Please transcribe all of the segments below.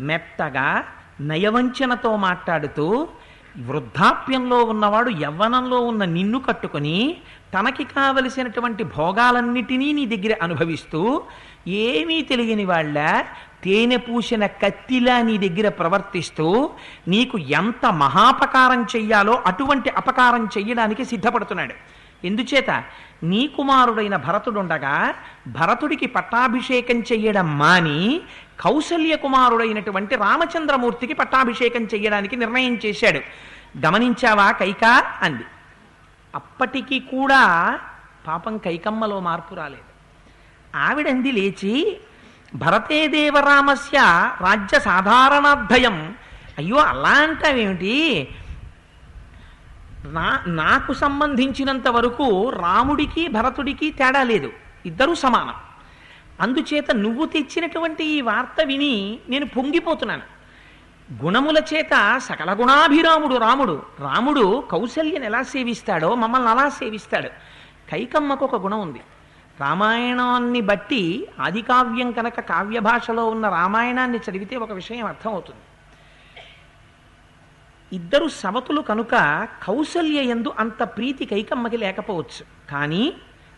మెత్తగా నయవంచనతో మాట్లాడుతూ వృద్ధాప్యంలో ఉన్నవాడు యవ్వనంలో ఉన్న నిన్ను కట్టుకొని తనకి కావలసినటువంటి భోగాలన్నిటినీ నీ దగ్గర అనుభవిస్తూ ఏమీ తెలియని వాళ్ళ తేనె పూసిన కత్తిలా నీ దగ్గర ప్రవర్తిస్తూ నీకు ఎంత మహాపకారం చెయ్యాలో అటువంటి అపకారం చెయ్యడానికి సిద్ధపడుతున్నాడు. ఎందుచేత? నీ కుమారుడైన భరతుడుండగా భరతుడికి పట్టాభిషేకం చెయ్యడం మాని కౌసల్య కుమారుడైనటువంటి రామచంద్రమూర్తికి పట్టాభిషేకం చెయ్యడానికి నిర్ణయం చేశాడు. గమనించావా కైక? అంది. అప్పటికి కూడా పాపం కైకమ్మలో మార్పు రాలేదు. ఆవిడంది లేచి భరతే దేవరామస్య రాజ్య సాధారణార్థయం. అయ్యో అలా అంటావేమిటి నా నాకు సంబంధించినంత వరకు రాముడికి భరతుడికి తేడా లేదు. ఇద్దరూ సమానం. అందుచేత నువ్వు తెచ్చినటువంటి ఈ వార్త విని నేను పొంగిపోతున్నాను. గుణముల చేత సకల గుణాభిరాముడు రాముడు. రాముడు కౌశల్యను ఎలా సేవిస్తాడో మమ్మల్ని అలా సేవిస్తాడు. కైకమ్మకు ఒక గుణం ఉంది. రామాయణాన్ని బట్టి ఆదికావ్యం కనుక కావ్య భాషలో ఉన్న రామాయణాన్ని చదివితే ఒక విషయం అర్థమవుతుంది. ఇద్దరు సవతులు కనుక కౌసల్య ఎందు అంత ప్రీతి కైకమ్మకి లేకపోవచ్చు. కానీ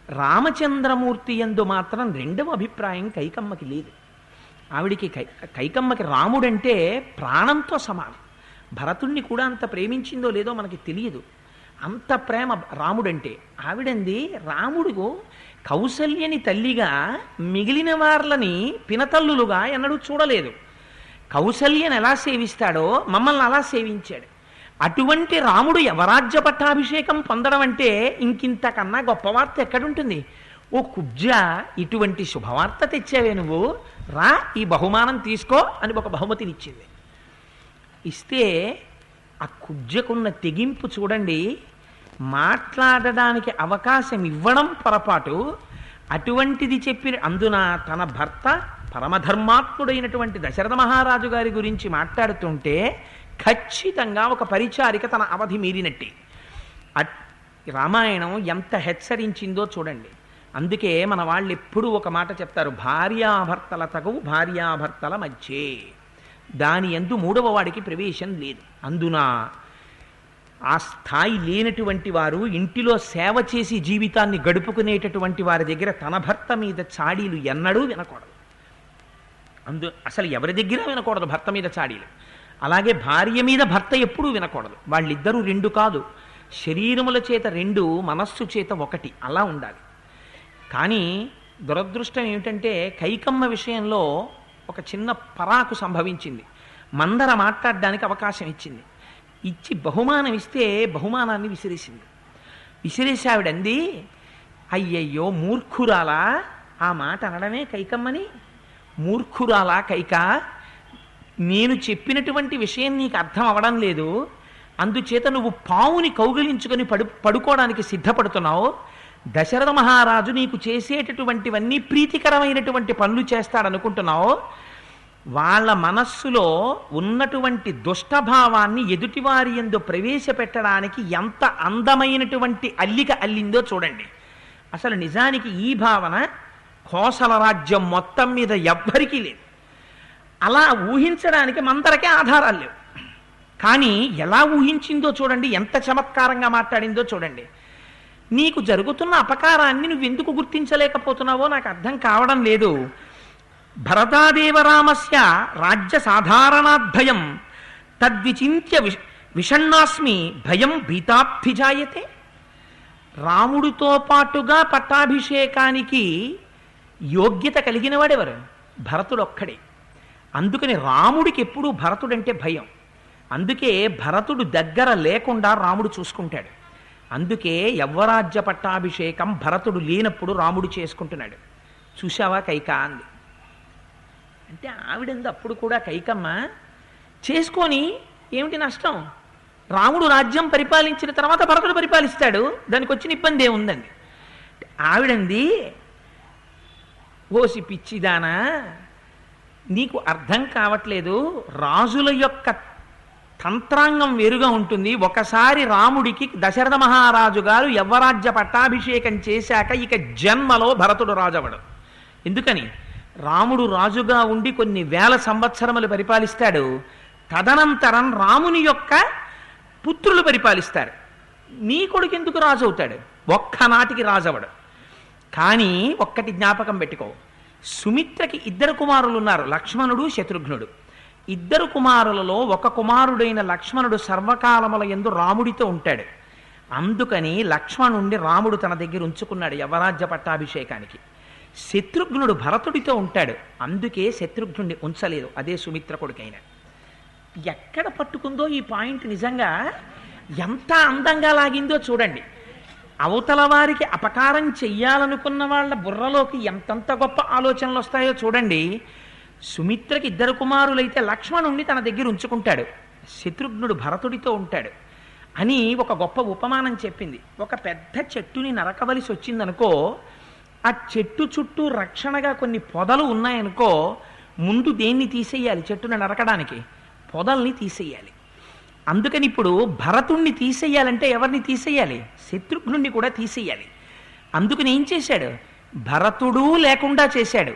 రామచంద్రమూర్తి ఎందు మాత్రం రెండవ అభిప్రాయం కైకమ్మకి లేదు. ఆవిడికి కై కైకమ్మకి రాముడంటే ప్రాణంతో సమానం. భరతుణ్ణి కూడా అంత ప్రేమించిందో లేదో మనకి తెలియదు. అంత ప్రేమ రాముడంటే. ఆవిడంది రాముడు కౌసల్యని తల్లిగా మిగిలిన వార్లని పినతల్లులుగా ఎన్నడూ చూడలేదు. కౌసల్యను ఎలా సేవిస్తాడో మమ్మల్ని అలా సేవించాడు. అటువంటి రాముడు యవరాజ్య పట్టాభిషేకం పొందడం అంటే ఇంకింతకన్నా గొప్ప వార్త ఎక్కడుంటుంది? ఓ కుబ్జ ఇటువంటి శుభవార్త తెచ్చావే నువ్వు. రా ఈ బహుమానం తీసుకో అని ఒక బహుమతినిచ్చింది. ఇస్తే ఆ కుబ్జకున్న తెగింపు చూడండి. మాట్లాడడానికి అవకాశం ఇవ్వడం పొరపాటు. అటువంటిది చెప్పిన అందున తన భర్త పరమధర్మాత్ముడైనటువంటి దశరథ మహారాజు గారి గురించి మాట్లాడుతుంటే ఖచ్చితంగా ఒక పరిచారిక తన అవధి మీరినట్టే. అట్ రామాయణం ఎంత హెచ్చరించిందో చూడండి. అందుకే మన వాళ్ళు ఎప్పుడూ ఒక మాట చెప్తారు భార్యాభర్తల తగవు భార్యాభర్తల మధ్యే. దాని ఎందు మూడవ వాడికి ప్రవేశం లేదు. అందున ఆ స్థాయి లేనటువంటి వారు ఇంటిలో సేవ చేసి జీవితాన్ని గడుపుకునేటటువంటి వారి దగ్గర తన భర్త మీద చాడీలు ఎన్నడూ వినకూడదు. అందు అసలు ఎవరి దగ్గర వినకూడదు భర్త మీద చాడీలు. అలాగే భార్య మీద భర్త ఎప్పుడూ వినకూడదు. వాళ్ళిద్దరూ రెండు కాదు. శరీరముల చేత రెండు మనస్సు చేత ఒకటి. అలా ఉండాలి. కానీ దురదృష్టం ఏమిటంటే కైకమ్మ విషయంలో ఒక చిన్న పరాకు సంభవించింది. మందర మాట్లాడడానికి అవకాశం ఇచ్చింది. ఇచ్చి బహుమానం ఇస్తే బహుమానాన్ని విసిరేసింది. విసిరేసి ఆవిడంది అయ్యయ్యో మూర్ఖురాలా? ఆ మాట అనడమే కైకమ్మని మూర్ఖురాలా కైక? నేను చెప్పినటువంటి విషయం నీకు అర్థం అవడం లేదు. అందుచేత నువ్వు పావుని కౌగిలించుకొని పడు పడుకోవడానికి సిద్ధపడుతున్నావు. దశరథ మహారాజు నీకు చేసేటటువంటివన్నీ ప్రీతికరమైనటువంటి పనులు చేస్తాడనుకుంటున్నావు. వాళ్ళ మనస్సులో ఉన్నటువంటి దుష్టభావాన్ని ఎదుటివారి ఎందు ప్రవేశపెట్టడానికి ఎంత అందమైనటువంటి అల్లిక అల్లిందో చూడండి. అసలు నిజానికి ఈ భావన కోసల రాజ్యం మొత్తం మీద ఎవ్వరికీ లేదు. అలా ఊహించడానికి మందరకే ఆధారాలు లేవు. కానీ ఎలా ఊహించిందో చూడండి ఎంత చమత్కారంగా మాట్లాడిందో చూడండి. నీకు జరుగుతున్న అపకారాన్ని నువ్వు ఎందుకు గుర్తించలేకపోతున్నావో నాకు అర్థం కావడం లేదు. భరతాదేవరామస్య రాజ్య సాధారణాద్భయం తద్విచింత్య విష విషణ్ణాస్మి భయం భీతాభిజాయతే. రాముడితో పాటుగా పట్టాభిషేకానికి యోగ్యత కలిగిన వాడెవరు? భరతుడు ఒక్కడే. అందుకని రాముడికి ఎప్పుడూ భరతుడంటే భయం. అందుకే భరతుడు దగ్గర లేకుండా రాముడు చూసుకుంటాడు. అందుకే యవ్వరాజ్య పట్టాభిషేకం భరతుడు లేనప్పుడు రాముడు చేసుకుంటున్నాడు. చూశావా కైక అంది. అంటే ఆవిడంది అప్పుడు కూడా కైకమ్మ. చేసుకొని ఏమిటి నష్టం? రాముడు రాజ్యం పరిపాలించిన తర్వాత భరతుడు పరిపాలిస్తాడు. దానికి వచ్చిన ఇబ్బంది ఏముందండి? ఆవిడంది ఓసి పిచ్చిదానా? నీకు అర్థం కావట్లేదు. రాజుల యొక్క తంత్రాంగం వేరుగా ఉంటుంది. ఒకసారి రాముడికి దశరథ మహారాజు గారు యవ్వరాజ్య పట్టాభిషేకం చేశాక ఇక జన్మలో భరతుడు రాజవడు. ఎందుకని? రాముడు రాజుగా ఉండి కొన్ని వేల సంవత్సరములు పరిపాలిస్తాడు. తదనంతరం రాముని యొక్క పుత్రులు పరిపాలిస్తారు. నీ కొడుకు ఎందుకు రాజు అవుతాడు ఒక్కనాటికి రాజవడు. కానీ ఒక్కటి జ్ఞాపకం పెట్టుకో. సుమిత్రకి ఇద్దరు కుమారులు ఉన్నారు లక్ష్మణుడు శత్రుఘ్నుడు. ఇద్దరు కుమారులలో ఒక కుమారుడైన లక్ష్మణుడు సర్వకాలముల ఎందు రాముడితో ఉంటాడు. అందుకని లక్ష్మణుణ్ణి రాముడు తన దగ్గర ఉంచుకున్నాడు యవరాజ్య పట్టాభిషేకానికి. శత్రుఘ్నుడు భరతుడితో ఉంటాడు అందుకే శత్రుఘ్నుడిని ఉంచలేదు అదే సుమిత్ర కొడుకైన. ఎక్కడ పట్టుకుందో ఈ పాయింట్ నిజంగా ఎంత అందంగా లాగిందో చూడండి. అవతల వారికి అపకారం చెయ్యాలనుకున్న వాళ్ళ బుర్రలోకి ఎంతంత గొప్ప ఆలోచనలు వస్తాయో చూడండి. సుమిత్రకి ఇద్దరు కుమారులైతే లక్ష్మణుణ్ణి తన దగ్గర ఉంచుకుంటాడు. శత్రుఘ్నుడు భరతుడితో ఉంటాడు. అని ఒక గొప్ప ఉపమానం చెప్పింది. ఒక పెద్ద చెట్టుని నరకవలసి వచ్చిందనుకో ఆ చెట్టు చుట్టూ రక్షణగా కొన్ని పొదలు ఉన్నాయనుకో ముందు దేన్ని తీసేయాలి చెట్టుని నరకడానికి? పొదల్ని తీసేయాలి. అందుకని ఇప్పుడు భరతుణ్ణి తీసేయాలంటే ఎవరిని తీసేయాలి? శత్రుఘ్నుణ్ణి కూడా తీసేయాలి. అందుకని ఏం చేశాడు? భరతుడు లేకుండా చేశాడు.